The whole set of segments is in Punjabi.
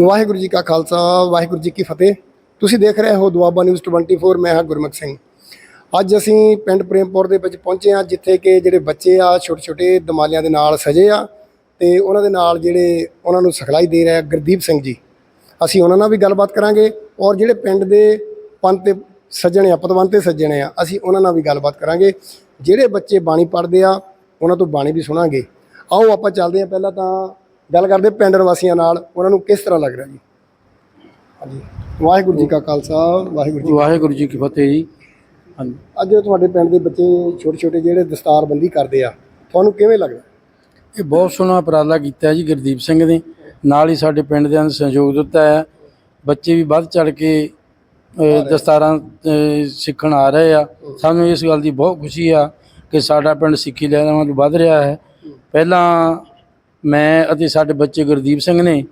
ਵਾਹਿਗੁਰੂ ਜੀ ਕਾ ਖਾਲਸਾ, ਵਾਹਿਗੁਰੂ ਜੀ ਕੀ ਫਤਿਹ। ਤੁਸੀਂ ਦੇਖ ਰਹੇ ਹੋ ਦੁਆਬਾ ਨਿਊਜ਼ 24 ਮੈਂ ਹਾਂ ਗੁਰਮੁਖ ਸਿੰਘ। ਅੱਜ ਅਸੀਂ ਪਿੰਡ ਪ੍ਰੇਮਪੁਰ ਦੇ ਵਿੱਚ ਪਹੁੰਚੇ ਹਾਂ, ਜਿੱਥੇ ਕਿ ਜਿਹੜੇ ਬੱਚੇ ਆ ਛੋਟੇ ਛੋਟੇ ਦਮਾਲਿਆਂ ਦੇ ਨਾਲ ਸਜੇ ਆ ਤੇ ਉਹਨਾਂ ਦੇ ਨਾਲ ਜਿਹੜੇ ਉਹਨਾਂ ਨੂੰ ਸਿਖਲਾਈ ਦੇ ਰਿਹਾ ਗੁਰਦੀਪ ਸਿੰਘ ਜੀ। ਅਸੀਂ ਉਹਨਾਂ ਨਾਲ ਵੀ ਗੱਲਬਾਤ ਕਰਾਂਗੇ ਔਰ ਜਿਹੜੇ ਪਿੰਡ ਦੇ ਪੰਥ ਤੇ ਸੱਜਣੇ ਆ ਪਤਵੰਤ ਤੇ ਸੱਜਣੇ ਆ, ਅਸੀਂ ਉਹਨਾਂ ਨਾਲ ਵੀ ਗੱਲਬਾਤ ਕਰਾਂਗੇ। ਜਿਹੜੇ ਬੱਚੇ ਬਾਣੀ ਪੜ੍ਹਦੇ ਆ, ਉਹਨਾਂ ਤੋਂ ਬਾਣੀ ਵੀ ਸੁਣਾਂਗੇ। ਆਓ ਆਪਾਂ ਚੱਲਦੇ ਹਾਂ, ਪਹਿਲਾਂ ਤਾਂ ਗੱਲ ਕਰਦੇ ਪਿੰਡ ਨਿਵਾਸੀਆਂ ਨਾਲ ਉਹਨਾਂ ਨੂੰ ਕਿਸ ਤਰ੍ਹਾਂ ਲੱਗ ਰਿਹਾ ਜੀ? ਹਾਂਜੀ। ਵਾਹਿਗੁਰੂ ਜੀ ਕਾ ਖਾਲਸਾ ਵਾਹਿਗੁਰੂ ਜੀ ਵਾਹਿਗੁਰੂ ਜੀ ਕੀ ਫਤਿਹ ਜੀ। ਹਾਂਜੀ। ਅੱਜ ਤੁਹਾਡੇ ਪਿੰਡ ਦੇ ਬੱਚੇ ਛੋਟੇ ਛੋਟੇ ਜਿਹੜੇ ਦਸਤਾਰਬੰਦੀ ਕਰਦੇ ਆ ਤੁਹਾਨੂੰ ਕਿਵੇਂ ਲੱਗਦਾ? ਇਹ ਬਹੁਤ ਸੋਹਣਾ ਉਪਰਾਲਾ ਕੀਤਾ ਜੀ ਗੁਰਦੀਪ ਸਿੰਘ ਨੇ। ਨਾਲ ਹੀ ਸਾਡੇ ਪਿੰਡ ਦੇ ਅੰਦਰ ਸਹਿਯੋਗ ਦਿੱਤਾ ਹੈ। ਬੱਚੇ ਵੀ ਵੱਧ ਚੜ ਕੇ ਦਸਤਾਰਾਂ ਸਿੱਖਣ ਆ ਰਹੇ ਆ। ਸਾਨੂੰ ਇਸ ਗੱਲ ਦੀ ਬਹੁਤ ਖੁਸ਼ੀ ਆ ਕਿ ਸਾਡਾ ਪਿੰਡ ਸਿੱਖੀ ਲਹਿਰਾਂ ਵੱਲ ਵੱਧ ਰਿਹਾ ਹੈ। ਪਹਿਲਾਂ ਮੈਂ ਅਤੇ ਸਾਡੇ ਬੱਚੇ ਗੁਰਦੀਪ ਸਿੰਘ ਨੇ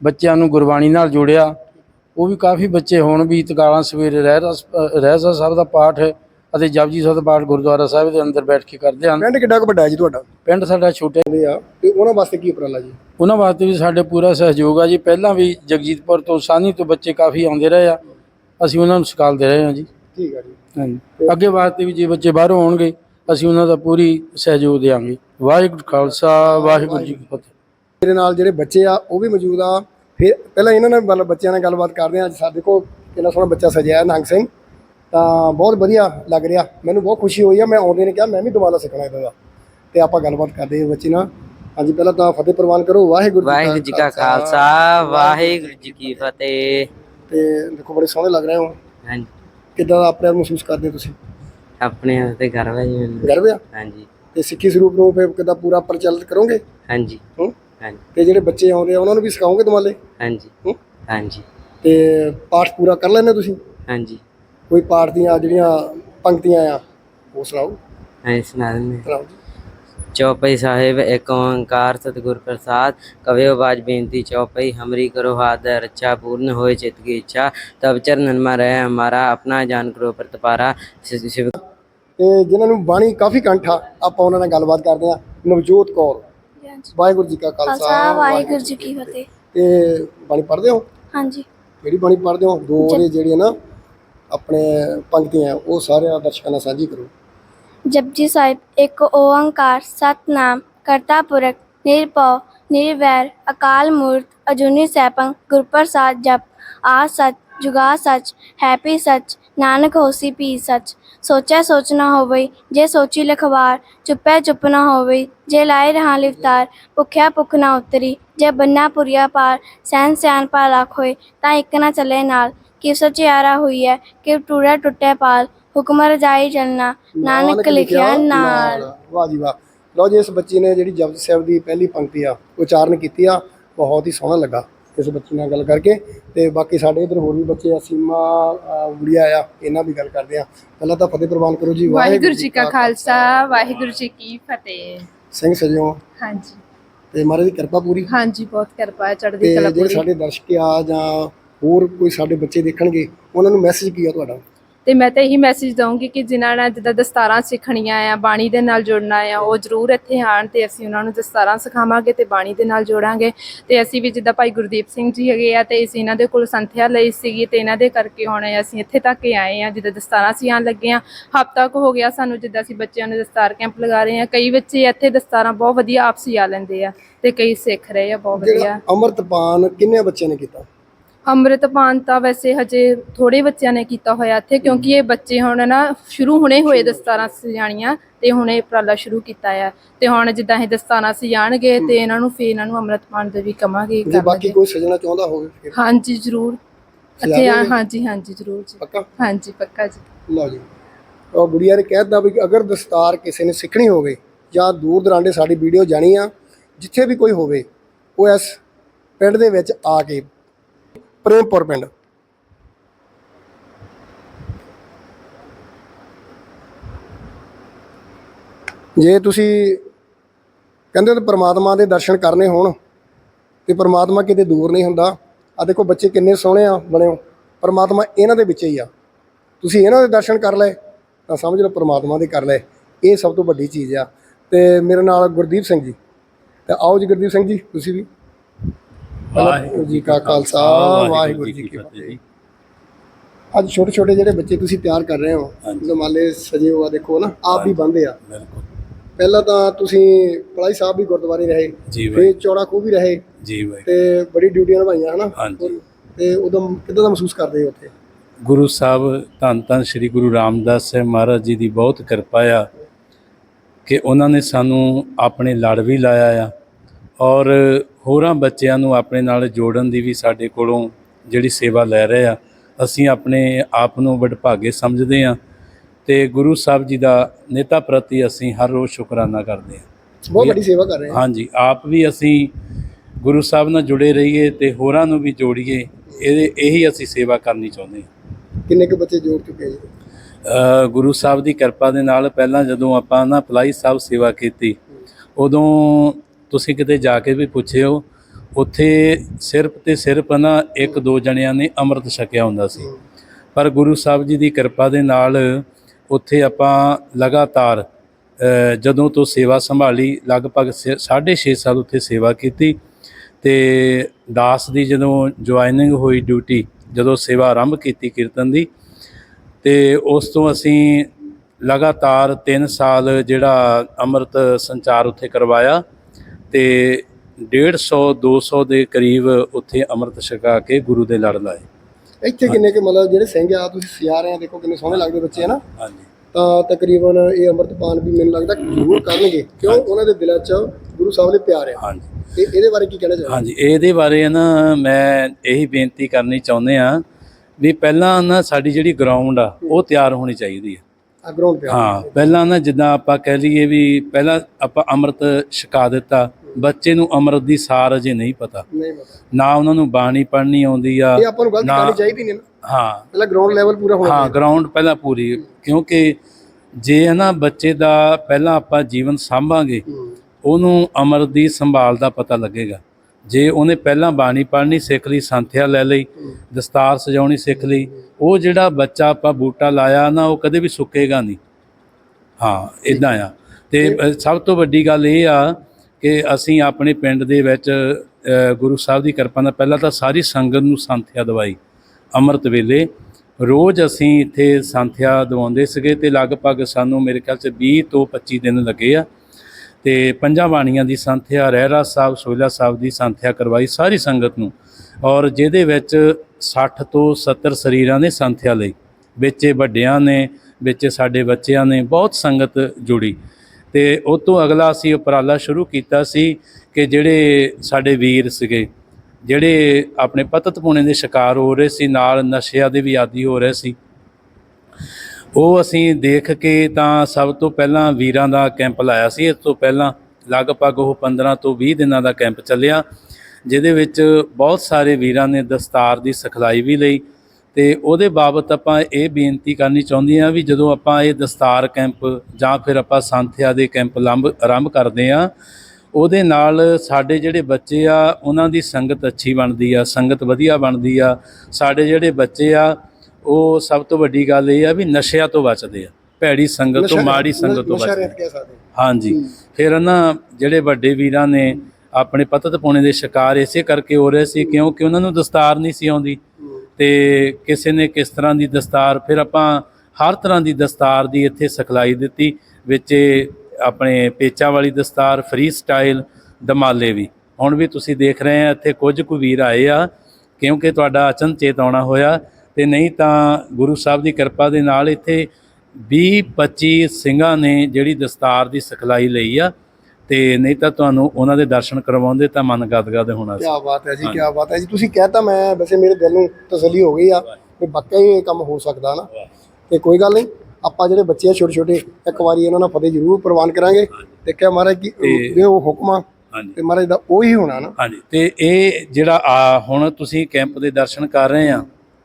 ਬੱਚਿਆਂ ਨੂੰ ਗੁਰਬਾਣੀ ਨਾਲ ਜੋੜਿਆ। ਉਹ ਵੀ ਕਾਫੀ ਬੱਚੇ ਹੁਣ ਵੀ ਤਕਾਲਾਂ ਸਵੇਰੇ ਰਹਿਰਾਸ ਸਾਹਿਬ ਦਾ ਪਾਠ ਅਤੇ ਜਪਜੀ ਸਾਹਿਬ ਦਾ ਪਾਠ ਗੁਰਦੁਆਰਾ ਸਾਹਿਬ ਦੇ ਅੰਦਰ ਬੈਠ ਕੇ ਕਰਦੇ ਹਨ। ਪਿੰਡ ਕਿੱਡਾ ਕੁ ਵੱਡਾ ਹੈ ਜੀ ਤੁਹਾਡਾ? ਪਿੰਡ ਸਾਡਾ ਛੋਟਾ ਦੇ ਆ। ਤੇ ਉਹਨਾਂ ਵਾਸਤੇ ਕੀ ਉਪਰਾਲਾ ਜੀ? ਉਹਨਾਂ ਵਾਸਤੇ ਵੀ ਸਾਡੇ ਪੂਰਾ ਸਹਿਯੋਗ ਆ ਜੀ। ਪਹਿਲਾਂ ਵੀ ਜਗਜੀਤਪੁਰ ਤੋਂ ਸਾਨੀ ਤੋਂ ਬੱਚੇ ਕਾਫੀ ਆਉਂਦੇ ਰਹੇ ਆ। ਅਸੀਂ ਉਹਨਾਂ ਨੂੰ ਸਿਖਾਉਂਦੇ ਰਹੇ ਹਾਂ ਜੀ। ਠੀਕ ਆ ਜੀ। ਹਾਂਜੀ। ਅੱਗੇ ਵਾਸਤੇ ਵੀ ਜੇ ਬੱਚੇ ਬਾਹਰੋਂ ਆਉਣਗੇ ਅਸੀਂ ਉਹਨਾਂ ਦਾ ਪੂਰੀ ਸਹਿਯੋਗ ਦੇਵਾਂਗੇ ਵਾਹਿਗੁਰੂ ਖਾਲਸਾ ਵਾਹਿਗੁਰੂ ਜੀ ਕੀ ਫਤਿਹ। ਮੇਰੇ ਨਾਲ ਜਿਹੜੇ ਬੱਚੇ ਆ ਉਹ ਵੀ ਮੌਜੂਦ ਆ। ਫਿਰ ਪਹਿਲਾਂ ਇਹਨਾਂ ਨਾਲ ਬੱਚਿਆਂ ਨਾਲ ਗੱਲਬਾਤ ਕਰਦੇ ਆ। ਅੱਜ ਸਾਡੇ ਕੋਲ ਕਿੰਨਾ ਸੋਹਣਾ ਬੱਚਾ ਸਜਿਆ ਹੈ ਨੰਗ ਸਿੰਘ। ਤਾਂ ਬਹੁਤ ਵਧੀਆ ਲੱਗ ਰਿਹਾ। ਮੈਨੂੰ ਬਹੁਤ ਖੁਸ਼ੀ ਹੋਈ ਆ। ਮੈਂ ਆਉਂਦੇ ਨੇ ਕਿਹਾ ਮੈਂ ਵੀ ਦੁਬਾਰਾ ਸਿੱਖਣਾ ਇਹਦਾ ਦਾ। ਤੇ ਆਪਾਂ ਗੱਲਬਾਤ ਕਰਦੇ ਹਾਂ ਬੱਚੇ ਨਾਲ। ਹਾਂਜੀ ਪਹਿਲਾਂ ਤਾਂ ਫਤਿਹ ਪ੍ਰਵਾਨ ਕਰੋ। ਵਾਹਿਗੁਰੂ ਵਾਹਿਗੁਰੂ ਜੀ ਕਾ ਖਾਲਸਾ। ਵਾਹਿਗੁਰੂ ਜੀ ਕੀ ਫਤਿਹ। ਤੇ ਦੇਖੋ ਬੜੇ ਸੋਹਣੇ ਲੱਗ ਰਹੇ ਹੋ। ਹਾਂਜੀ। ਕਿੱਦਾਂ ਆਪਣੇ ਆਪ ਮਹਿਸੂਸ ਕਰਦੇ ਹੋ ਤੁਸੀਂ? ਆਪਣੇ ਹੱਥੇ ਗਰਵ ਹੈ ਜੀ ਮੈਨੂੰ ਗਰਵ ਆ ਹਾਂਜੀ। ਤੇ ਸਿੱਖੀ ਸਰੂਪ ਨੂੰ ਫਿਰ ਕਿੱਦਾਂ ਪੂਰਾ ਪ੍ਰਚਲਿਤ ਕਰੋਗੇ? ਹਾਂਜੀ। ਹੂੰ? ਹਾਂਜੀ। ਤੇ ਜਿਹੜੇ ਬੱਚੇ ਆਉਂਦੇ ਆ ਉਹਨਾਂ ਨੂੰ ਵੀ ਸਿਖਾਓਗੇ ਦਮਾਲੇ ਹਾਂਜੀ। ਹੂੰ? ਹਾਂਜੀ। ਤੇ ਪਾਠ ਪੂਰਾ ਕਰ ਲੈਂਦੇ ਤੁਸੀਂ? ਹਾਂਜੀ। ਕੋਈ ਪਾਠ ਦੀਆਂ ਜਿਹੜੀਆਂ ਪੰਕਤੀਆਂ ਆ ਉਹ ਸੁਣਾਓ। ਹਾਂਜੀ ਸੁਣਾ ਦਿੰਦੇ ਸੁਣਾਓ ਜੀ। ਚੌਪਈ ਸਾਹਿਬ ਏਕ ਓੰਕਾਰ ਸਤਿਗੁਰ ਪ੍ਰਸਾਦ ਕਵਿਓ ਬਾਜ ਬੇਨਤੀ ਚੌਪਈ ਹਮਰੀ ਕਰੋ ਹਾਥ ਰੱਛਾ ਪੂਰਨ ਹੋਏ ਚਿਤ ਕੀ ਇੱਛਾ ਤਬ ਚਰਨਨ ਮਾ ਰਹਿ ਹਮਾਰਾ ਆਪਣਾ ਜਾਨ ਕਰੋ ਪ੍ਰਤਪਾਰਾ ਸਿਵ ਤੇ ਜਿਨ੍ਹਾਂ ਨੂੰ ਬਾਣੀ ਕਾਫੀ ਕੰਠ ਆਪਾਂ ਉਹਨਾਂ ਨਾਲ ਗੱਲਬਾਤ ਕਰਦੇ ਆ ਨਵਜੋਤ ਕੌਰ ਵਾਹਿਗੁਰੂ ਜੀ ਕਾ ਖਾਲਸਾ ਵਾਹਿਗੁਰੂ ਜੀ ਕੀ ਫਤਿਹ। ਤੇ ਬਾਣੀ ਪੜ੍ਹਦੇ ਹੋ? ਹਾਂਜੀ। ਕਿਹੜੀ ਬਾਣੀ ਪੜ੍ਹਦੇ ਹੋ? ਦੋ ਉਹਦੇ ਜਿਹੜੀਆਂ ਨਾ ਆਪਣੇ ਪੰਕਤੀਆਂ ਉਹ ਸਾਰਿਆਂ ਦਰਸ਼ਕਾਂ ਨਾਲ ਸਾਂਝੀ ਕਰੋ। ਜਪਜੀ ਸਾਹਿਬ ਇੱਕ ਓੰਕਾਰ ਸਤਨਾਮ ਕਰਤਾ ਪੁਰਖ ਨਿਰਭਉ ਨਿਰਵੈਰ ਅਕਾਲ ਮੂਰਤ ਅਜੂਨੀ ਸੈਭੰ ਗੁਰ ਪ੍ਰਸਾਦ ਜਪ ਆ ਸਚ ਜੁਗਾ ਸਚ ਹੈਪੀ ਸਚ ਨਾਨਕ ਹੋਸੀ ਪੀ ਸਚ। ਸੋਚੈ ਸੋਚ ਨਾ ਹੋਵਈ ਜੇ ਸੋਚੀ ਲਖਵਾਰ ਚੁੱਪੈ ਚੁੱਪ ਨਾ ਹੋਵਈ ਜੇ ਲਾਏ ਰਹਾ ਲਿਵਤਾਰ ਭੁਖਿਆ ਭੁਖ ਨਾ ਉਤਰੀ ਜੇ ਬੰਨਾ ਪੁਰੀਆ ਪਾਰ ਸਹਿਨ ਸਿਆਨ ਪਾ ਲੱਖ ਹੋਏ ਤਾਂ ਇੱਕ ਨਾ ਚੱਲੇ ਨਾਲ। ਕਿ ਸਚਿਆਰਾ ਹੋਈ ਹੈ ਕਿ ਟੂੜਾ ਟੁੱਟੇ ਪਾਲ ਹੁਕਮ ਰਜਾਈ ਚੱਲਣਾ ਨਾਨਕ ਲਿਖਿਆ ਨਾਲ। ਵਾਹ ਜੀ ਵਾਹ। ਲਓ ਜੀ ਇਸ ਬੱਚੀ ਨੇ ਜਿਹੜੀ ਜਪਜੀ ਸਾਹਿਬ ਦੀ ਪਹਿਲੀ ਪੰਕਤੀ ਆ ਉਚਾਰਨ ਕੀਤੀ ਆ ਬਹੁਤ ਹੀ ਸੋਹਣਾ ਲੱਗਾ। ਇਸ ਬੱਚੀ ਨਾਲ ਗੱਲ ਕਰਕੇ ਤੇ ਬਾਕੀ ਸਾਡੇ ਇਧਰ ਹੋਰ ਵੀ ਬੱਚੇ ਆ ਸੀਮਾ ਗੁੜੀਆ ਆ ਇਹਨਾਂ ਵੀ ਗੱਲ ਕਰਦੇ ਆ ਪਹਿਲਾਂ ਤਾਂ ਫਤਿਹ ਪ੍ਰਵਾਨ ਕਰੋ ਜੀ ਵਾਹਿਗੁਰੂ ਜੀ ਕਾ ਖਾਲਸਾ। ਵਾਹਿਗੁਰੂ ਜੀ ਕੀ ਫਤਿਹ। ਸਿੰਘ ਸਜਿਓ। ਹਾਂਜੀ। ਤੇ ਮਹਾਰਾਜ ਦੀ ਕਿਰਪਾ ਪੂਰੀ। ਹਾਂਜੀ ਬਹੁਤ ਕਿਰਪਾ ਹੈ ਚੜ੍ਹਦੀ ਕਲਾ ਜਿਹੜੇ ਪੂਰੀ। ਸਾਡੇ ਦਰਸ਼ਕ ਆ ਜਾਂ ਹੋਰ ਕੋਈ ਸਾਡੇ ਬੱਚੇ ਦੇਖਣਗੇ ਉਹਨਾਂ ਨੂੰ ਮੈਸੇਜ ਕੀ ਆ ਤੁਹਾਡਾ? ਤੇ ਮੈਂ ਤਾਂ ਇਹੀ ਮੈਸੇਜ ਦਵਾਂਗੀ ਕਿ ਜਿਨ੍ਹਾਂ ਨੇ ਜਿੱਦਾਂ ਦਸਤਾਰਾਂ ਸਿੱਖਣੀਆਂ ਆ ਬਾਣੀ ਦੇ ਨਾਲ ਜੁੜਨਾ ਆ ਉਹ ਜ਼ਰੂਰ ਇੱਥੇ ਆਣ ਤੇ ਅਸੀਂ ਉਹਨਾਂ ਨੂੰ ਦਸਤਾਰਾਂ ਸਿਖਾਵਾਂਗੇ ਤੇ ਬਾਣੀ ਦੇ ਨਾਲ ਜੋੜਾਂਗੇ। ਤੇ ਅਸੀਂ ਵੀ ਜਿੱਦਾਂ ਭਾਈ ਗੁਰਦੀਪ ਸਿੰਘ ਜੀ ਹੈਗੇ ਆ ਤੇ ਅਸੀਂ ਇਹਨਾਂ ਦੇ ਕੋਲ ਸੰਥਿਆ ਲਈ ਸੀਗੀ ਤੇ ਇਹਨਾਂ ਦੇ ਕਰਕੇ ਹੁਣ ਅਸੀਂ ਇੱਥੇ ਤੱਕ ਆਏ ਆ ਜਿੱਦਾਂ ਦਸਤਾਰਾਂ ਅਸੀਂ ਆਉਣ ਲੱਗੇ ਆ ਹਫ਼ਤਾ ਕੁ ਹੋ ਗਿਆ ਸਾਨੂੰ ਜਿੱਦਾਂ ਅਸੀਂ ਬੱਚਿਆਂ ਨੂੰ ਦਸਤਾਰ ਕੈਂਪ ਲਗਾ ਰਹੇ ਆ। ਕਈ ਬੱਚੇ ਇੱਥੇ ਦਸਤਾਰਾਂ ਬਹੁਤ ਵਧੀਆ ਆਪਸੀ ਆ ਲੈਂਦੇ ਆ ਤੇ ਕਈ ਸਿੱਖ ਰਹੇ ਆ ਬਹੁਤ ਵਧੀਆ। ਅੰਮ੍ਰਿਤਪਾਨ ਕਿੰਨੇ ਬੱਚਿਆਂ ਨੇ ਕੀਤਾ? ਅੰਮ੍ਰਿਤਪਾਨ ਤਾਂ ਵੈਸੇ ਹਜੇ ਥੋੜੇ ਬੱਚਿਆਂ ਨੇ ਕੀਤਾ ਹੋਇਆ ਇੱਥੇ ਕਿਉਂਕਿ ਇਹ ਬੱਚੇ ਹੁਣ ਨਾ ਸ਼ੁਰੂ ਹੁਣੇ ਹੋਏ ਦਸਤਾਰਾਂ ਸਜਾਣੀਆਂ ਤੇ ਹੁਣੇ ਉਪਰਾਲਾ ਸ਼ੁਰੂ ਕੀਤਾ ਆ। ਤੇ ਹੁਣ ਜਿੱਦਾਂ ਇਹ ਦਸਤਾਰਾਂ ਸਜਾਣਗੇ ਤੇ ਇਹਨਾਂ ਨੂੰ ਫੇਰ ਇਹਨਾਂ ਨੂੰ ਅੰਮ੍ਰਿਤਪਾਨ ਦੇ ਵੀ ਕਵਾਂਗੇ ਜੇ ਬਾਕੀ ਕੋਈ ਸਜਣਾ ਚਾਹੁੰਦਾ ਹੋਵੇ ਫਿਰ? ਹਾਂਜੀ ਜ਼ਰੂਰ। ਇੱਥੇ ਆ? ਹਾਂਜੀ ਹਾਂਜੀ ਜ਼ਰੂਰ ਜੀ। ਪੱਕਾ? ਹਾਂਜੀ ਪੱਕਾ ਜੀ। ਲਓ ਜੀ। ਉਹ ਗੁੜੀਆ ਨੇ ਕਹਿਤਾ ਵੀ ਅਗਰ ਦਸਤਾਰ ਕਿਸੇ ਨੇ ਸਿੱਖਣੀ ਹੋਵੇ ਜਾਂ ਦੂਰ ਦਰਾਂਡੇ ਸਾਡੀ ਵੀਡੀਓ ਜਾਣੀ ਆ ਜਿੱਥੇ ਵੀ ਕੋਈ ਹੋਵੇ ਉਹ ਇਸ ਪਿੰਡ ਦੇ ਵਿੱਚ ਆ ਕੇ ਪ੍ਰੇਮਪੁਰ ਪਿੰਡ। ਜੇ ਤੁਸੀਂ ਕਹਿੰਦੇ ਹੋ ਪ੍ਰਮਾਤਮਾ ਦੇ ਦਰਸ਼ਨ ਕਰਨੇ ਹੋਣ, ਤੇ ਪ੍ਰਮਾਤਮਾ ਕਿਤੇ ਦੂਰ ਨਹੀਂ ਹੁੰਦਾ। ਆ ਦੇਖੋ, ਬੱਚੇ ਕਿੰਨੇ ਸੋਹਣੇ ਆ, ਬਣੇ ਹੋ। ਪ੍ਰਮਾਤਮਾ ਇਹਨਾਂ ਦੇ ਵਿੱਚ ਹੀ ਆ। ਤੁਸੀਂ ਇਹਨਾਂ ਦੇ ਦਰਸ਼ਨ ਕਰ ਲਏ, ਤਾਂ ਸਮਝ ਲਓ ਪ੍ਰਮਾਤਮਾ ਦੇ ਕਰ ਲਏ। ਇਹ ਸਭ ਤੋਂ ਵੱਡੀ ਚੀਜ਼ ਆ। ਤੇ ਮੇਰੇ ਨਾਲ ਗੁਰਦੀਪ ਸਿੰਘ ਜੀ। ਤੇ ਆਓ ਜੀ ਗੁਰਦੀਪ ਸਿੰਘ ਜੀ, ਤੁਸੀਂ ਵੀ। ਵਾਹਿਗੁਰੂ ਜੀ ਕਾ ਖਾਲਸਾ ਵਾਹਿਗੁਰੂ ਜੀ ਕੀ ਫਤਿਹ। ਅੱਜ ਛੋਟੇ ਛੋਟੇ ਜਿਹੜੇ ਬੱਚੇ ਤੁਸੀਂ ਤਿਆਰ ਕਰ ਰਹੇ ਹੋ। ਜਮਾਲੇ ਸਜੇ ਹੋਆ ਦੇਖੋ ਨਾ ਆਪ ਵੀ ਬੰਦੇ ਆ। ਬਿਲਕੁਲ। ਪਹਿਲਾਂ ਤਾਂ ਤੁਸੀਂ ਪੜਾਈ ਸਾਹਿਬ ਵੀ ਗੁਰਦੁਆਰੇ ਰਹੇ ਜੀ ਬਾਈ। ਚੌੜਾ ਖੂਹ ਵੀ ਰਹੇ ਜੀ ਬਾਈ। ਤੇ ਬੜੀ ਡਿਊਟੀਆਂ ਨਿਭਾਈਆਂ ਹਨਾ। ਤੇ ਉਦੋਂ ਕਿੱਦਾਂ ਦਾ ਮਹਿਸੂਸ ਕਰਦੇ ਹੋ ਉੱਥੇ? ਗੁਰੂ ਸਾਹਿਬ ਧੰਨ ਧੰਨ ਸ੍ਰੀ ਗੁਰੂ ਰਾਮਦਾਸ ਸਾਹਿਬ ਮਹਾਰਾਜ ਜੀ ਦੀ ਬਹੁਤ ਕਿਰਪਾ ਆ ਕਿ ਉਹਨਾਂ ਨੇ ਸਾਨੂੰ ਆਪਣੇ ਲੜ ਵੀ ਲਾਇਆ ਆ ਔਰ ਹੋਰਾਂ ਬੱਚਿਆਂ ਨੂੰ ਆਪਣੇ ਨਾਲ ਜੋੜਨ ਦੀ ਵੀ ਸਾਡੇ ਕੋਲੋਂ ਜਿਹੜੀ ਸੇਵਾ ਲੈ ਰਹੇ ਆ ਅਸੀਂ ਆਪਣੇ ਆਪ ਨੂੰ ਵਡਭਾਗੇ ਸਮਝਦੇ ਆ ਤੇ ਗੁਰੂ ਸਾਹਿਬ ਜੀ ਦਾ ਨੇਤਾ ਪ੍ਰਤੀ ਅਸੀਂ ਹਰ ਰੋਜ਼ ਸ਼ੁਕਰਾਨਾ ਕਰਦੇ ਹਾਂ। ਬਹੁਤ ਵੱਡੀ ਸੇਵਾ ਕਰ ਰਹੇ ਹੋ। ਹਾਂਜੀ ਆਪ ਵੀ ਅਸੀਂ ਗੁਰੂ ਸਾਹਿਬ ਨਾਲ ਜੁੜੇ ਰਹੀਏ ਤੇ ਹੋਰਾਂ ਨੂੰ ਵੀ ਜੋੜੀਏ ਇਹਦੇ ਇਹੀ ਅਸੀਂ ਸੇਵਾ ਕਰਨੀ ਚਾਹੁੰਦੇ ਹਾਂ। ਕਿੰਨੇ ਕੁ ਬੱਚੇ ਜੋੜ ਚੁੱਕੇ ਜੀ? ਗੁਰੂ ਸਾਹਿਬ ਦੀ ਕਿਰਪਾ ਦੇ ਨਾਲ ਪਹਿਲਾਂ ਜਦੋਂ ਆਪਾਂ ਨਾ ਪਲਾਈ ਸਾਹਿਬ ਸੇਵਾ ਕੀਤੀ ਉਦੋਂ ਤੁਸੀਂ ਕਿਤੇ ਜਾ ਕੇ ਵੀ ਪੁੱਛਿਓ, ਉੱਥੇ ਸਿਰਫ ਤੇ ਸਿਰਫ ਨਾ ਇੱਕ ਦੋ ਜਣਿਆਂ ਨੇ ਅੰਮ੍ਰਿਤ ਛਕਿਆ ਹੁੰਦਾ ਸੀ। ਪਰ ਗੁਰੂ ਸਾਹਿਬ ਜੀ ਦੀ ਕਿਰਪਾ ਦੇ ਨਾਲ ਉੱਥੇ ਆਪਾਂ ਲਗਾਤਾਰ ਜਦੋਂ ਤੋਂ ਸੇਵਾ ਸੰਭਾਲੀ, ਲਗਭਗ 6.5 ਸਾਲ ਉੱਥੇ ਸੇਵਾ ਕੀਤੀ ਤੇ ਦਾਸ ਦੀ ਜਦੋਂ ਜੁਆਇਨਿੰਗ ਹੋਈ ਡਿਊਟੀ ਜਦੋਂ ਸੇਵਾ ਆਰੰਭ ਕੀਤੀ ਕੀਰਤਨ ਦੀ, ਤੇ ਉਸ ਤੋਂ ਅਸੀਂ ਲਗਾਤਾਰ 3 ਸਾਲ ਜਿਹੜਾ ਅੰਮ੍ਰਿਤ ਸੰਚਾਰ ਉੱਥੇ ਕਰਵਾਇਆ। ਤੇ 150 200 ਦੇ ਕਰੀਬ ਉੱਥੇ ਅੰਮ੍ਰਿਤ ਛਕਾ ਕੇ ਗੁਰੂ ਦੇ ਲੜ ਲਾਏ। ਇੱਥੇ ਕਿੰਨੇ ਕੁ ਮਤਲਬ ਜਿਹੜੇ ਸਿੰਘ ਆ ਤੁਸੀਂ ਸਿਆ ਰਹੇ ਆ ਦੇਖੋ ਕਿੰਨੇ ਸੋਹਣੇ ਲੱਗਦੇ ਬੱਚੇ ਹਨਾ ਹਾਂਜੀ। ਤਾਂ ਤਕਰੀਬਨ ਇਹ ਅੰਮ੍ਰਿਤਪਾਨ ਵੀ ਮੈਨੂੰ ਲੱਗਦਾ ਜ਼ਰੂਰ ਕਰਨਗੇ ਕਿਉਂ? ਉਹਨਾਂ ਦੇ ਦਿਲਾਂ 'ਚ ਗੁਰੂ ਸਾਹਿਬ ਦੇ ਪਿਆਰ ਆ। ਹਾਂਜੀ। ਤੇ ਇਹਦੇ ਬਾਰੇ ਕੀ ਕਹਿਣਾ ਚਾਹੁੰਦੇ ਹਾਂਜੀ ਇਹਦੇ ਬਾਰੇ ਨਾ ਮੈਂ ਇਹੀ ਬੇਨਤੀ ਕਰਨੀ ਚਾਹੁੰਦੇ ਆ ਵੀ ਪਹਿਲਾਂ ਨਾ ਸਾਡੀ ਜਿਹੜੀ ਗਰਾਊਂਡ ਆ ਉਹ ਤਿਆਰ ਹੋਣੀ ਚਾਹੀਦੀ ਹੈ ਪਿਆਰ ਹਾਂ ਪਹਿਲਾਂ ਨਾ ਜਿੱਦਾਂ ਆਪਾਂ ਕਹਿ ਲਈਏ ਵੀ ਪਹਿਲਾਂ ਆਪਾਂ ਅੰਮ੍ਰਿਤ ਛਕਾ ਦਿੱਤਾ ਬੱਚੇ ਨੂੰ ਅੰਮ੍ਰਿਤ ਦੀ ਸਾਰ ਅਜੇ ਨਹੀਂ ਪਤਾ। ਨਹੀਂ ਪਤਾ। ਨਾ ਉਹਨਾਂ ਨੂੰ ਬਾਣੀ ਪੜ੍ਹਨੀ ਆਉਂਦੀ ਆ ਇਹ ਆਪਾਂ ਨੂੰ ਗਲਤ ਨਾ- ਕਰਨੀ ਚਾਹੀਦੀ ਨਹੀਂ ਨਾ। ਹਾਂ। ਪਹਿਲਾਂ ਗਰਾਊਂਡ ਲੈਵਲ ਪੂਰਾ ਹੋਣਾ ਹਾਂ ਗਰਾਊਂਡ ਪਹਿਲਾਂ ਪੂਰੀ ਕਿਉਂਕਿ ਜੇ ਹੈ ਨਾ ਬੱਚੇ ਦਾ ਪਹਿਲਾਂ ਆਪਾਂ ਜੀਵਨ ਸਾਂਭਾਂਗੇ ਉਹਨੂੰ ਅਮਰ ਦੀ ਸੰਭਾਲ ਦਾ ਪਤਾ ਲੱਗੇਗਾ। ਜੇ ਉਹਨੇ ਪਹਿਲਾਂ ਬਾਣੀ ਪੜ੍ਹਨੀ ਸਿੱਖ ਲਈ ਸੰਥਿਆ ਲੈ ਲਈ ਦਸਤਾਰ ਸਜਾਉਣੀ ਸਿੱਖ ਲਈ ਉਹ ਜਿਹੜਾ ਬੱਚਾ ਆਪਾਂ ਬੂਟਾ ਲਾਇਆ ਨਾ ਉਹ ਕਦੇ ਵੀ ਸੁੱਕੇਗਾ ਨਹੀਂ। ਹਾਂ ਇਦਾਂ ਆ। ਤੇ ਸਭ ਤੋਂ ਵੱਡੀ ਗੱਲ ਇਹ ਆ ਕਿ ਅਸੀਂ ਆਪਣੇ ਪਿੰਡ ਦੇ ਵਿੱਚ ਗੁਰੂ ਸਾਹਿਬ ਦੀ ਕਿਰਪਾ ਨਾਲ ਪਹਿਲਾਂ ਤਾਂ ਸਾਰੀ ਸੰਗਤ ਨੂੰ ਸੰਥਿਆ ਦਵਾਈ ਅੰਮ੍ਰਿਤ ਵੇਲੇ। ਰੋਜ਼ ਅਸੀਂ ਇੱਥੇ ਸੰਥਿਆ ਦਵਾਉਂਦੇ ਸੀਗੇ ਤੇ ਲਗਭਗ ਸਾਨੂੰ ਮੇਰੇ ਖਿਆਲ 'ਚ 20 ਤੋਂ 25 ਦਿਨ ਲੱਗੇ ਆ। ਤੇ ਪੰਜਾਂ ਬਾਣੀਆਂ ਦੀ ਸੰਥਿਆ, ਰਹਿਰਾ ਸਾਹਿਬ, ਸੋਹਿਲਾ ਸਾਹਿਬ ਦੀ ਸੰਥਿਆ ਕਰਵਾਈ ਸਾਰੀ ਸੰਗਤ ਨੂੰ ਔਰ ਜਿਹਦੇ ਵਿੱਚ 60 ਤੋਂ 70 ਸਰੀਰਾਂ ਨੇ ਸੰਥਿਆ ਲਈ, ਵਿੱਚ ਵੱਡਿਆਂ ਨੇ, ਵਿੱਚ ਸਾਡੇ ਬੱਚਿਆਂ ਨੇ ਬਹੁਤ ਸੰਗਤ ਜੁੜੀ। ਤੇ ਉਹ ਤੋਂ ਅਗਲਾ ਅਸੀਂ ਉਪਰਾਲਾ ਸ਼ੁਰੂ ਕੀਤਾ ਸੀ ਕਿ ਜਿਹੜੇ ਸਾਡੇ ਵੀਰ ਸੀਗੇ, ਜਿਹੜੇ ਆਪਣੇ ਪਤਤ ਪੁਣੇ ਦੇ ਸ਼ਿਕਾਰ ਹੋ ਰਹੇ ਸੀ, ਨਾਲ ਨਸ਼ਿਆਂ ਦੇ ਵੀ ਆਦੀ ਹੋ ਰਹੇ ਸੀ ਉਹ ਅਸੀਂ ਦੇਖ ਕੇ ਤਾਂ ਸਭ ਤੋਂ ਪਹਿਲਾਂ ਵੀਰਾਂ ਦਾ ਕੈਂਪ ਲਾਇਆ ਸੀ। ਇਸ ਤੋਂ ਪਹਿਲਾਂ ਲਗਭਗ ਉਹ 15 ਤੋਂ 20 ਦਿਨਾਂ ਦਾ ਕੈਂਪ ਚੱਲਿਆ, ਜਿਹਦੇ ਵਿੱਚ ਬਹੁਤ ਸਾਰੇ ਵੀਰਾਂ ਨੇ ਦਸਤਾਰ ਦੀ ਸਿਖਲਾਈ ਵੀ ਲਈ ਤੇ ਉਹਦੇ ਬਾਬਤ ਆਪਾਂ ਇਹ ਬੇਨਤੀ ਕਰਨੀ ਚਾਹੁੰਦੇ ਹਾਂ ਵੀ ਜਦੋਂ ਆਪਾਂ ਇਹ ਦਸਤਾਰ ਕੈਂਪ ਜਾਂ ਫਿਰ ਆਪਾਂ ਸੰਥਿਆ ਦੇ ਕੈਂਪ ਲੰਬ, ਆਰੰਭ ਕਰਦੇ ਆ ਉਹਦੇ ਨਾਲ ਸਾਡੇ ਜਿਹੜੇ ਬੱਚੇ ਆ, ਉਹਨਾਂ ਦੀ ਸੰਗਤ ਅੱਛੀ ਬਣਦੀ ਆ, ਸੰਗਤ ਵਧੀਆ ਬਣਦੀ ਆ। ਸਾਡੇ ਜਿਹੜੇ ਬੱਚੇ ਆ ਉਹ ਸਭ ਤੋਂ ਵੱਡੀ ਗੱਲ ਇਹ ਆ ਵੀ ਨਸ਼ਿਆਂ ਤੋਂ ਬਚਦੇ ਆ। ਭੈੜੀ ਸੰਗਤ ਤੋਂ ਮਾੜੀ ਸੰਗਤ ਤੋਂ ਬਚਦੇ ਹਾਂਜੀ। ਫਿਰ ਨਾ ਜਿਹੜੇ ਵੱਡੇ ਵੀਰਾਂ ਨੇ ਆਪਣੇ ਪਤਤ ਪੁਣੇ ਦੇ ਸ਼ਿਕਾਰ ਇਸੇ ਕਰਕੇ ਹੋ ਰਹੇ ਸੀ ਕਿਉਂਕਿ ਉਹਨਾਂ ਨੂੰ ਦਸਤਾਰ ਨਹੀਂ ਸੀ ਆਉਂਦੀ। ਤੇ ਕਿਸੇ ਨੇ ਕਿਸ ਤਰ੍ਹਾਂ ਦੀ ਦਸਤਾਰ ਫਿਰ ਆਪਾਂ ਹਰ ਤਰ੍ਹਾਂ ਦੀ ਦਸਤਾਰ ਦੀ ਇੱਥੇ ਸਿਖਲਾਈ ਦਿੱਤੀ ਵਿੱਚ ਆਪਣੇ ਪੇਚਾ ਵਾਲੀ ਦਸਤਾਰ ਫਰੀ ਸਟਾਈਲ ਦਮਾਲੇ ਵੀ। ਹੁਣ ਵੀ ਤੁਸੀਂ ਦੇਖ ਰਹੇ ਆ ਇੱਥੇ ਕੁਝ ਕੁ ਵੀਰ ਆਏ ਆ ਕਿਉਂਕਿ ਤੁਹਾਡਾ ਅਚਨਚੇਤ ਆਉਣਾ ਹੋਇਆ। ਤੇ ਨਹੀਂ ਤਾਂ ਗੁਰੂ ਸਾਹਿਬ ਦੀ ਕਿਰਪਾ ਦੇ ਨਾਲ ਇੱਥੇ 20 25 ਸਿੰਘਾਂ ਨੇ ਜਿਹੜੀ ਦਸਤਾਰ ਦੀ ਸਿਖਲਾਈ ਲਈ ਆ ਤੇ ਨਹੀਂ ਤਾਂ ਤੁਹਾਨੂੰ ਉਹਨਾਂ ਦੇ ਦਰਸ਼ਨ ਕਰਵਾਉਂਦੇ ਤਾਂ ਮਨ ਗਦਗਦ ਹੋਣਾ ਸੀ। ਕੀ ਬਾਤ ਹੈ ਜੀ ਕੀ ਬਾਤ ਹੈ ਜੀ। ਤੁਸੀਂ ਕਹਿਤਾ ਮੈਂ ਵੈਸੇ ਮੇਰੇ ਦਿਲ ਨੂੰ ਤਸੱਲੀ ਹੋ ਗਈ ਆ ਕਿ ਵਾਕਿਆ ਹੀ ਇਹ ਕੰਮ ਹੋ ਸਕਦਾ ਨਾ। ਤੇ ਕੋਈ ਗੱਲ ਨਹੀਂ ਆਪਾਂ ਜਿਹੜੇ ਬੱਚੇ ਆ ਛੋਟੇ ਛੋਟੇ ਇੱਕ ਵਾਰੀ ਇਹਨਾਂ ਨਾਲ ਫਤਿਹ ਜ਼ਰੂਰ ਪ੍ਰਵਾਨ ਕਰਾਂਗੇ। ਦੇਖਿਆ ਮਹਾਰਾਜ ਕੀ ਤੇ- ਜੇ ਉਹ ਹੁਕਮ ਤੇ ਮਹਾਰਾਜ ਦਾ ਉਹੀ ਹੋਣਾ ਨਾ। ਹਾਂਜੀ। ਤੇ ਇਹ ਜਿਹੜਾ ਹੁਣ ਤੁਸੀਂ ਕੈਂਪ ਦੇ ਦਰਸ਼ਨ ਕਰ ਰਹੇ ਆ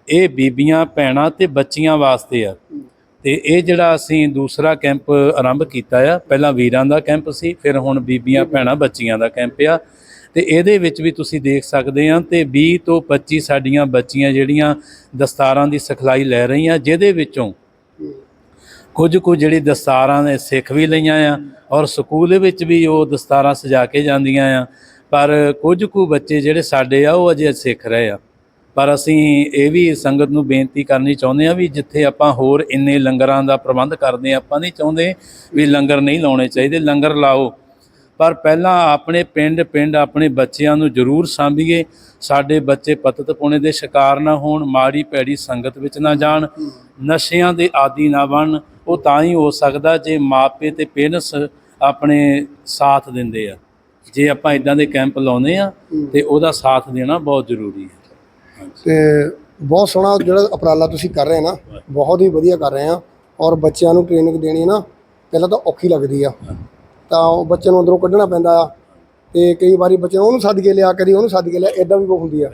ਇਹ ਬੀਬੀਆਂ, ਭੈਣਾਂ ਤੇ ਬੱਚੀਆਂ ਵਾਸਤੇ ਆ। ਤੇ ਇਹ ਜਿਹੜਾ ਅਸੀਂ ਦੂਸਰਾ ਕੈਂਪ ਆਰੰਭ ਕੀਤਾ ਆ, ਪਹਿਲਾਂ ਵੀਰਾਂ ਦਾ ਕੈਂਪ ਸੀ, ਫਿਰ ਹੁਣ ਬੀਬੀਆਂ, ਭੈਣਾਂ, ਬੱਚੀਆਂ ਦਾ ਕੈਂਪ ਆ। ਤੇ ਇਹਦੇ ਵਿੱਚ ਵੀ ਤੁਸੀਂ ਦੇਖ ਸਕਦੇ ਆ ਤੇ 20 ਤੋਂ 25 ਸਾਡੀਆਂ ਬੱਚੀਆਂ ਜਿਹੜੀਆਂ ਦਸਤਾਰਾਂ ਦੀ ਸਿਖਲਾਈ ਲੈ ਰਹੀਆਂ, ਜਿਹਦੇ ਵਿੱਚੋਂ ਕੁਝ ਕੁ ਜਿਹੜੀ ਦਸਤਾਰਾਂ ਨੇ ਸਿੱਖ ਵੀ ਲਈਆਂ ਆ ਔਰ ਸਕੂਲ ਵਿੱਚ ਵੀ ਉਹ ਦਸਤਾਰਾਂ ਸਜਾ ਕੇ ਜਾਂਦੀਆਂ ਆ। ਪਰ ਕੁਝ ਕੁ ਬੱਚੇ ਜਿਹੜੇ ਸਾਡੇ ਆ, ਉਹ ਅਜੇ ਸਿੱਖ ਰਹੇ ਆ। ਪਰ ਅਸੀਂ ਇਹ ਵੀ ਸੰਗਤ ਨੂੰ ਬੇਨਤੀ ਕਰਨੀ ਚਾਹੁੰਦੇ ਆ ਵੀ ਜਿੱਥੇ ਆਪਾਂ ਹੋਰ ਇੰਨੇ ਲੰਗਰਾਂ ਦਾ ਪ੍ਰਬੰਧ ਕਰਦੇ ਆ ਆਪਾਂ ਨਹੀਂ ਚਾਹੁੰਦੇ ਵੀ ਲੰਗਰ ਨਹੀਂ ਲਾਉਣੇ ਚਾਹੀਦੇ, ਲੰਗਰ ਲਾਓ। ਪਰ ਪਹਿਲਾਂ ਆਪਣੇ ਪਿੰਡ ਪਿੰਡ ਆਪਣੇ ਬੱਚਿਆਂ ਨੂੰ ਜ਼ਰੂਰ ਸਾਂਭੀਏ। ਸਾਡੇ ਬੱਚੇ ਪਤਤ ਪੁਣੇ ਦੇ ਸ਼ਿਕਾਰ ਨਾ ਹੋਣ, ਮਾੜੀ ਭੈੜੀ ਸੰਗਤ ਵਿੱਚ ਨਾ ਜਾਣ, ਨਸ਼ਿਆਂ ਦੇ ਆਦੀ ਨਾ ਬਣ, ਉਹ ਤਾਂ ਹੀ ਹੋ ਸਕਦਾ ਜੇ ਮਾਪੇ ਤੇ ਪੇਰੈਂਟਸ ਆਪਣੇ ਸਾਥ ਦਿੰਦੇ ਆ। ਜੇ ਆਪਾਂ ਇਦਾਂ ਦੇ ਕੈਂਪ ਲਾਉਨੇ ਆ ਤੇ ਉਹਦਾ ਸਾਥ ਦੇਣਾ ਬਹੁਤ ਜ਼ਰੂਰੀ ਹੈ। ਤੇ ਬਹੁਤ ਸੋਹਣਾ ਜਿਹੜਾ ਉਪਰਾਲਾ ਤੁਸੀਂ ਕਰ ਰਹੇ ਨਾ, ਬਹੁਤ ਹੀ ਵਧੀਆ ਕਰ ਰਹੇ ਆ। ਔਰ ਬੱਚਿਆਂ ਨੂੰ ਟ੍ਰੇਨਿੰਗ ਦੇਣੀ ਨਾ, ਪਹਿਲਾਂ ਤਾਂ ਔਖੀ ਲੱਗਦੀ ਆ। ਤਾਂ ਉਹ ਬੱਚੇ ਨੂੰ ਅੰਦਰੋਂ ਕੱਢਣਾ ਪੈਂਦਾ ਆ। ਤੇ ਕਈ ਵਾਰੀ ਬੱਚੇ ਨੂੰ ਉਹਨੂੰ ਸੱਦ ਕੇ ਲਿਆ, ਕਦੀ ਉਹਨੂੰ ਸੱਦ ਕੇ ਲਿਆ ਇਦਾਂ ਵੀ ਬਹੁਤ ਹੁੰਦੀ ਆ।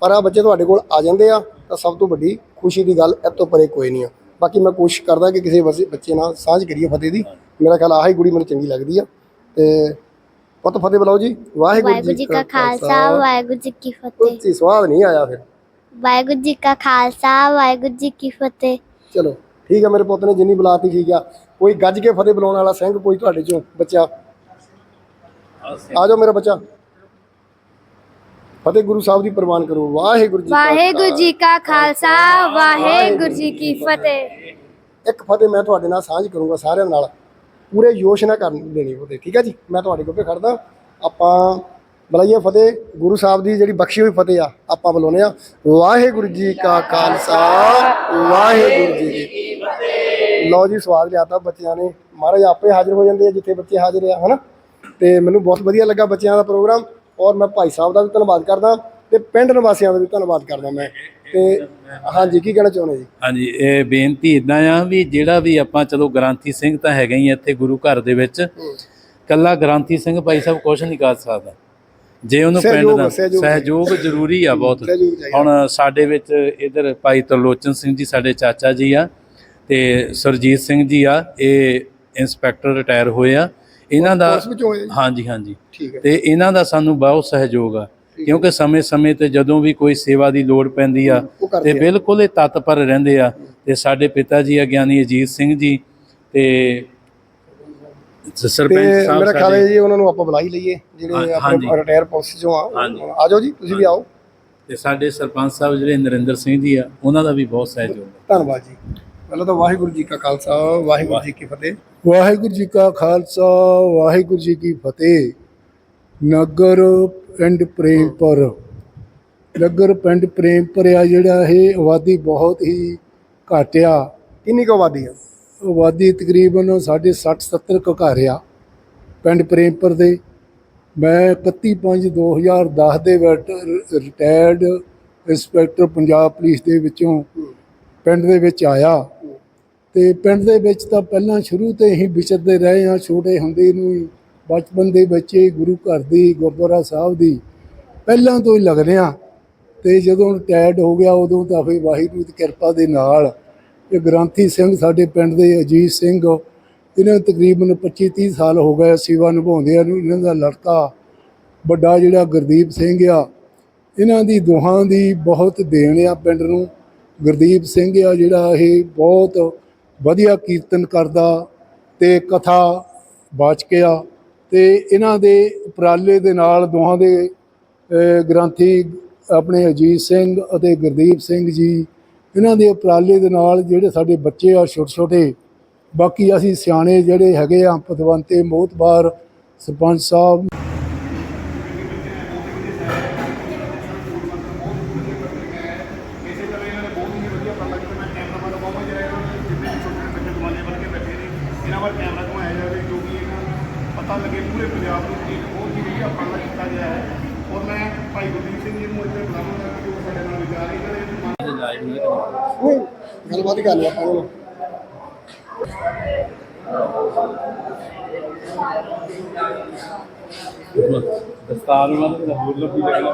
ਪਰ ਆ ਬੱਚੇ ਤੁਹਾਡੇ ਕੋਲ ਆ ਜਾਂਦੇ ਆ, ਤਾਂ ਸਭ ਤੋਂ ਵੱਡੀ ਖੁਸ਼ੀ ਦੀ ਗੱਲ ਇਹ ਤੋਂ ਪਰੇ ਕੋਈ ਨਹੀਂ ਆ। ਬਾਕੀ ਮੈਂ ਕੋਸ਼ਿਸ਼ ਕਰਦਾ ਕਿ ਕਿਸੇ ਬੱਚੇ ਬੱਚੇ ਨਾਲ ਸਾਂਝ ਕਰੀਏ ਫਤਿਹ ਦੀ। ਮੇਰਾ ਖਿਆਲ ਆਹੀ ਗੁੜੀ ਮੈਨੂੰ ਚੰਗੀ ਲੱਗਦੀ ਆ। ਤੇ ਪੁੱਤ ਫਤਿਹ ਬੁਲਾਓ ਜੀ। ਵਾਹਿਗੁਰੂ ਜੀ ਕਾ ਖਾਲਸਾ ਵਾਹਿਗੁਰੂ ਜੀ ਕੀ ਫਤਿਹ। ਉੱਚੀ ਸਵਾਦ ਨਹੀਂ ਆਇਆ ਫਿਰ। ਵਾਹਿਗੁਰੂ ਜੀ ਕਾ ਖਾਲਸਾ ਵਾਹਿਗੁਰੂ ਜੀ ਕੀ ਫਤਿਹ। ਚਲੋ ਠੀਕ ਆ ਮੇਰੇ ਪੁੱਤ ਨੇ ਜਿੰਨੀ ਬੁਲਾਤੀ ਠੀਕ ਆ। ਕੋਈ ਗੱਜ ਕੇ ਫਤਿਹ ਬੁਲਾਉਣ ਵਾਲਾ ਸਿੰਘ ਕੋਈ ਤੁਹਾਡੇ ਚੋਂ ਬੱਚਾ? ਆ ਜਾਓ ਮੇਰਾ ਬੱਚਾ। ਫਤਿਹ ਗੁਰੂ ਸਾਹਿਬ ਦੀ ਪ੍ਰਵਾਨ ਕਰੋ। ਵਾਹਿਗੁਰੂ ਜੀ ਕਾ ਵਾਹਿਗੁਰੂ ਜੀ ਕਾ ਖਾਲਸਾ। ਵਾਹਿਗੁਰੂ ਜੀ ਕੀ ਫਤਿਹ। ਇੱਕ ਫਤਿਹ ਮੈਂ ਤੁਹਾਡੇ ਨਾਲ ਸਾਂਝ ਕਰੂੰਗਾ ਸਾਰਿਆਂ ਨਾਲ। ਪੂਰੇ ਯੋਸ਼ ਨਾਲ ਕਰਨ ਦੇਣੀ ਉਹਦੇ ਠੀਕ ਹੈ ਜੀ? ਮੈਂ ਤੁਹਾਡੇ ਕੋਲ ਖੜਦਾ। ਆਪਾਂ ਬੁਲਾਈਏ ਫਤਿਹ। ਗੁਰੂ ਸਾਹਿਬ ਦੀ ਜਿਹੜੀ ਬਖਸ਼ੀ ਹੋਈ ਫਤਿਹ ਆ, ਆਪਾਂ ਬੁਲਾਉਨੇ ਆ ਵਾਹਿਗੁਰੂ ਜੀ ਕਾ ਖਾਲਸਾ, ਵਾਹਿਗੁਰੂ ਜੀ ਕੀ ਫਤਿਹ। ਲਓ ਜੀ, ਸਵਾਦ ਲਿਆਤਾ ਬੱਚਿਆਂ ਨੇ। ਮਹਾਰਾਜ ਆਪੇ ਹਾਜ਼ਰ ਹੋ ਜਾਂਦੇ ਆ ਜਿੱਥੇ ਬੱਚੇ ਹਾਜ਼ਰ ਆ, ਹਨਾ? ਤੇ ਮੈਨੂੰ ਬਹੁਤ ਵਧੀਆ ਲੱਗਾ ਬੱਚਿਆਂ ਦਾ ਪ੍ਰੋਗਰਾਮ। ਔਰ ਮੈਂ ਭਾਈ ਸਾਹਿਬ ਦਾ ਵੀ ਧੰਨਵਾਦ ਕਰਦਾ। ਤੇ ਪਿੰਡ ਨਿਵਾਸੀਆਂ ਦਾ ਵੀ ਧੰਨਵਾਦ ਕਰਦਾ ਮੈਂ। ਤੇ ਹਾਂਜੀ ਕੀ ਕਹਿਣਾ ਚਾਹੁੰਦੇ ਜੀ? ਹਾਂਜੀ ਇਹ ਬੇਨਤੀ ਇਦਾਂ ਆ ਵੀ ਜਿਹੜਾ ਵੀ ਆਪਾਂ ਚਲੋ ਗ੍ਰਾਂਥੀ ਸਿੰਘ ਤਾਂ ਹੈਗਾ ਹੀ ਇੱਥੇ ਗੁਰੂ ਘਰ ਦੇ ਵਿੱਚ। ਕੱਲਾ ਗ੍ਰਾਂਥੀ ਸਿੰਘ ਭਾਈ ਸਾਹਿਬ ਕੁਝ ਨਹੀਂ ਕਰ ਸਕਦਾ। ਜੇ ਉਹਨੂੰ ਪਿੰਡ ਦਾ ਸਹਿਯੋਗ ਜ਼ਰੂਰੀ ਆ ਬਹੁਤ। ਹੁਣ ਸਾਡੇ ਵਿੱਚ ਇਧਰ ਭਾਈ ਤਰਲੋਚਨ ਸਿੰਘ ਜੀ ਸਾਡੇ ਚਾਚਾ ਜੀ ਆ ਤੇ ਸਰਜੀਤ ਸਿੰਘ ਜੀ ਆ ਇਹ ਇੰਸਪੈਕਟਰ ਰਿਟਾਇਰ ਹੋਏ ਆ। ਇਹਨਾਂ ਦਾ? ਹਾਂਜੀ ਹਾਂਜੀ। ਤੇ ਇਹਨਾਂ ਦਾ ਸਾਨੂੰ ਬਹੁਤ ਸਹਿਯੋਗ ਆ। ਕਿਉਂਕਿ ਸਮੇਂ-ਸਮੇਂ ਤੇ ਜਦੋਂ ਵੀ ਕੋਈ ਸੇਵਾ ਦੀ ਲੋੜ ਪੈਂਦੀ ਆ ਤੇ। ਬਿਲਕੁਲ ਇਹ ਤਤਪਰ ਰਹਿੰਦੇ ਆ। ਤੇ ਸਾਡੇ ਪਿਤਾ ਜੀ ਆ ਗਿਆਨੀ ਅਜੀਤ ਸਿੰਘ ਜੀ ਤੇ ਸਰਪੰਚ ਸਾਹਿਬ ਮੇਰਾ ਖਿਆਲ ਹੈ ਸਾਡੇ ਜੀ ਉਹਨਾਂ ਨੂੰ ਆਪਾਂ ਬੁਲਾ ਹੀ ਲਈਏ ਜਿਹੜੇ ਹਾਂ- ਆਪਣੇ ਹਾਂਜੀ। ਰਿਟਾਇਰ ਪੁਲਿਸ ਚੋਂ ਆ ਹਾਂਜੀ। ਆ ਜਾਓ ਜੀ ਤੁਸੀਂ ਵੀ ਆਓ। ਤੇ ਸਾਡੇ ਸਰਪੰਚ ਸਾਹਿਬ ਜਿਹੜੇ ਨਰਿੰਦਰ ਸਿੰਘ ਜੀ ਆ ਉਹਨਾਂ ਦਾ ਵੀ ਬਹੁਤ ਸਹਿਯੋਗ ਧੰਨਵਾਦ ਜੀ। ਪਹਿਲਾਂ ਤਾਂ ਵਾਹਿਗੁਰੂ ਜੀ ਕਾ ਖਾਲਸਾ ਵਾਹਿਗੁਰੂ ਜੀ ਕੀ ਫਤਿਹ। ਵਾਹਿਗੁਰੂ ਜੀ ਕਾ ਖਾਲਸਾ ਵਾਹਿਗੁਰੂ ਜੀ ਕੀ ਫਤਿਹ। ਨਗਰ ਪਿੰਡ ਪ੍ਰੇਮਪੁਰ ਨਗਰ ਪਿੰਡ ਪ੍ਰੇਮਪੁਰ ਆ ਜਿਹੜਾ ਇਹ ਆਬਾਦੀ ਬਹੁਤ ਹੀ ਘੱਟ ਆ। ਕਿੰਨੀ ਕੁ ਆਬਾਦੀ ਆ? ਆਬਾਦੀ ਤਕਰੀਬਨ ਸਾਡੇ 60 70 ਕੁ ਘਰ ਆ ਪਿੰਡ ਪ੍ਰੇਮਪੁਰ ਦੇ। ਮੈਂ 31 5 2010 ਦੇ ਵਿੱਚ ਰਿਟਾਇਰਡ ਇੰਸਪੈਕਟਰ ਪੰਜਾਬ ਪੁਲਿਸ ਦੇ ਵਿੱਚੋਂ ਪਿੰਡ ਦੇ ਵਿੱਚ ਆਇਆ। ਤੇ ਪਿੰਡ ਦੇ ਵਿੱਚ ਤਾਂ ਪਹਿਲਾਂ ਸ਼ੁਰੂ ਤੋਂ ਹੀ ਵਿਚਰਦੇ ਰਹੇ ਆ ਛੋਟੇ ਹੁੰਦੇ ਨੂੰ ਹੀ। ਬਚਪਨ ਦੇ ਵਿੱਚ ਹੀ ਗੁਰੂ ਘਰ ਦੀ, ਗੁਰਦੁਆਰਾ ਸਾਹਿਬ ਦੀ, ਪਹਿਲਾਂ ਤੋਂ ਹੀ ਲੱਗਦੇ ਆ ਤੇ ਜਦੋਂ ਰਿਟਾਇਰਡ ਹੋ ਗਿਆ, ਉਦੋਂ ਤਾਂ ਫਿਰ ਵਾਹਿਗੁਰੂ ਦੀ ਕਿਰਪਾ ਦੇ ਨਾਲ ਇਹ ਗ੍ਰਾਂਥੀ ਸਿੰਘ ਸਾਡੇ ਪਿੰਡ ਦੇ ਅਜੀਤ ਸਿੰਘ, ਇਹਨਾਂ ਨੂੰ ਤਕਰੀਬਨ 25 30 ਸਾਲ ਹੋ ਗਏ ਸੇਵਾ ਨਿਭਾਉਂਦਿਆਂ ਨੂੰ। ਇਹਨਾਂ ਦਾ ਲੜਕਾ ਵੱਡਾ ਜਿਹੜਾ ਗੁਰਦੀਪ ਸਿੰਘ ਆ, ਇਹਨਾਂ ਦੀ ਦੋਹਾਂ ਦੀ ਬਹੁਤ ਦੇਣ ਆ ਪਿੰਡ ਨੂੰ। ਗੁਰਦੀਪ ਸਿੰਘ ਆ ਜਿਹੜਾ ਇਹ ਬਹੁਤ ਵਧੀਆ ਕੀਰਤਨ ਕਰਦਾ ਤੇ ਕਥਾ ਬਾਚਕ ਆ। ਤੇ ਇਹਨਾਂ ਦੇ ਉਪਰਾਲੇ ਦੇ ਨਾਲ ਦੋਹਾਂ ਦੇ ਗ੍ਰੰਥੀ ਆਪਣੇ ਅਜੀਤ ਸਿੰਘ ਅਤੇ ਗੁਰਦੀਪ ਸਿੰਘ ਜੀ, ਇਹਨਾਂ ਦੇ ਉਪਰਾਲੇ ਦੇ ਨਾਲ ਜਿਹੜੇ ਸਾਡੇ ਬੱਚੇ ਆ ਛੋਟੇ ਛੋਟੇ ਬਾਕੀ ਅਸੀਂ ਸਿਆਣੇ ਜਿਹੜੇ ਹੈਗੇ ਆ ਪਤਵੰਤੇ ਮੋਤਬਾਰ ਸਰਪੰਚ ਸਾਹਿਬ। ਇਹਨਾਂ ਵੱਲ ਕੈਮਰਾ ਘੁਮਾਇਆ ਜਾਵੇ ਜੋ ਕਿ ਇੱਕ ਪਤਾ ਲੱਗੇ ਪੂਰੇ ਪੰਜਾਬ ਨੂੰ ਕਿ ਇੱਕ ਬਹੁਤ ਹੀ ਵਧੀਆ ਉਪਰਾਲਾ ਕੀਤਾ ਗਿਆ ਹੈ ਔਰ ਮੈਂ ਭਾਈ ਗੁਰਦੀਪ ਸਿੰਘ ਜੀ ਨੂੰ ਇੱਥੇ ਬੁਲਾਵਾਂਗਾ ਕਿ ਉਹ ਸਾਡੇ ਨਾਲ ਵਿਚਾਰ ਇਹਨਾਂ ਦੇ ਨਹੀਂ, ਗੱਲਬਾਤ ਹੀ ਕਰ ਲਿਆ ਆਪਾਂ ਨੂੰ ਦਸਤਾਰ ਵਾਲਾ ਤਾਂ ਹੋਰ ਲੱਭੀ ਲੱਗਣਾ